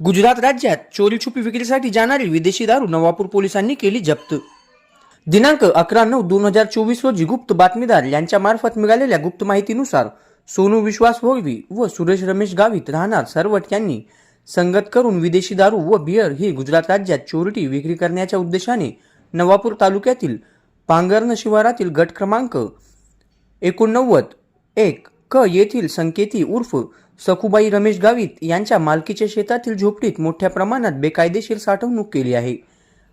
गुजरात राज्यात चोरी छुपी विक्रीसाठी जाणारी विदेशी दारू नवापूर पोलिसांनी केली जप्त. दिनांक अकरा नऊ दोन हजार चोवीस रोजी गुप्त बातमीदार यांच्या मार्फत मिळालेल्या गुप्त माहितीनुसार सोनू विश्वास होळवी व सुरेश रमेश गावित राहणार सरवट यांनी संगत करून विदेशी दारू व बियर ही गुजरात राज्यात चोरटी विक्री करण्याच्या उद्देशाने नवापूर तालुक्यातील पांगर्ण शिवारातील गट क्रमांक एकोणनव्वद एक क येथील संकेती उर्फ सखुबाई रमेश गावित यांच्या मालकीच्या शेतातील झोपडीत मोठ्या प्रमाणात बेकायदेशीर साठवणूक केली आहे.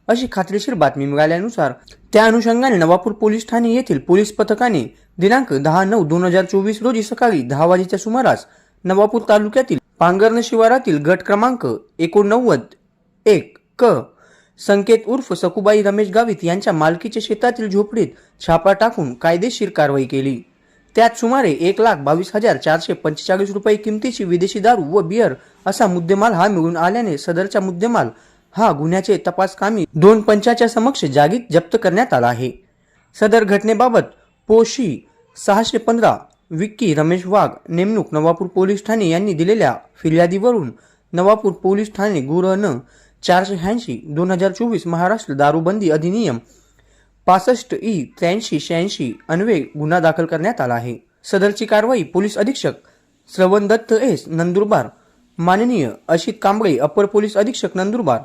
अशी खात्रीशीर बातमी मिळाल्यानुसार त्या अनुषंगाने नवापूर पोलीस ठाणे येथील पोलीस पथकाने दिनांक दहा नऊ दोन हजार चोवीस रोजी सकाळी दहा वाजेच्या सुमारास नवापूर तालुक्यातील पांगर्ण शिवारातील गट क्रमांक एकोणनव्वद एक क संकेत उर्फ सकुबाई रमेश गावित यांच्या मालकीच्या शेतातील झोपडीत छापा टाकून कायदेशीर कारवाई केली. त्यात सुमारे एक लाख बावीस हजार चारशे पंचेचाळीस रुपये किमतीची विदेशी दारू व बियर असा मुद्देमाल हा मिळून आल्याने सदरचा मुद्देमाल हा गुन्ह्याचे तपास कामी दोन पंचाच्या समक्ष जागीत जप्त करण्यात आला आहे. सदर घटनेबाबत पोशी सहाशे पंधरा विक्की रमेश वाघ नेमणूक नवापूर पोलीस ठाणे यांनी दिलेल्या फिर्यादीवरून नवापूर पोलीस ठाणे गुरहनं चारशे ऐंशी दोन हजार चोवीस महाराष्ट्र दारूबंदी अधिनियम पासष्ट ई त्र्याऐंशी शहाऐंशी अन्वये गुन्हा दाखल करण्यात आला आहे. सदरची कारवाई पोलीस अधीक्षक श्रवण दत्त एस नंदुरबार माननीय अशित कांबळे अपर पोलीस अधीक्षक नंदुरबार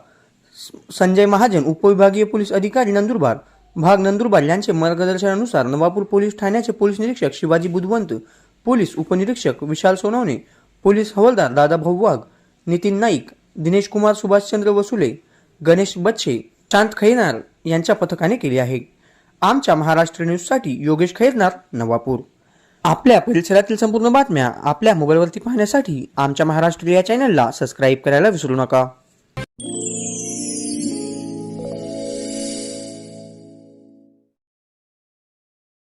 स- संजय महाजन उपविभागीय पोलीस अधिकारी नंदुरबार भाग नंदुरबार यांचे मार्गदर्शनानुसार नवापूर पोलीस ठाण्याचे पोलीस निरीक्षक शिवाजी बुधवंत पोलीस उपनिरीक्षक विशाल सोनवणे पोलीस हवालदार दादाभाऊ वाघ नितीन नाईक दिनेश कुमार सुभाषचंद्र वसुले गणेश बच्छे शांत खैरनार यांच्या पथकाने केली आहे. आमच्या महाराष्ट्र न्यूजसाठी योगेश खैरनार नवापूर. आपल्या परिसरातील संपूर्ण बातम्या आपल्या मोबाईलवरती पाहण्यासाठी आमच्या महाराष्ट्र या चॅनलला सबस्क्राईब करायला विसरू नका.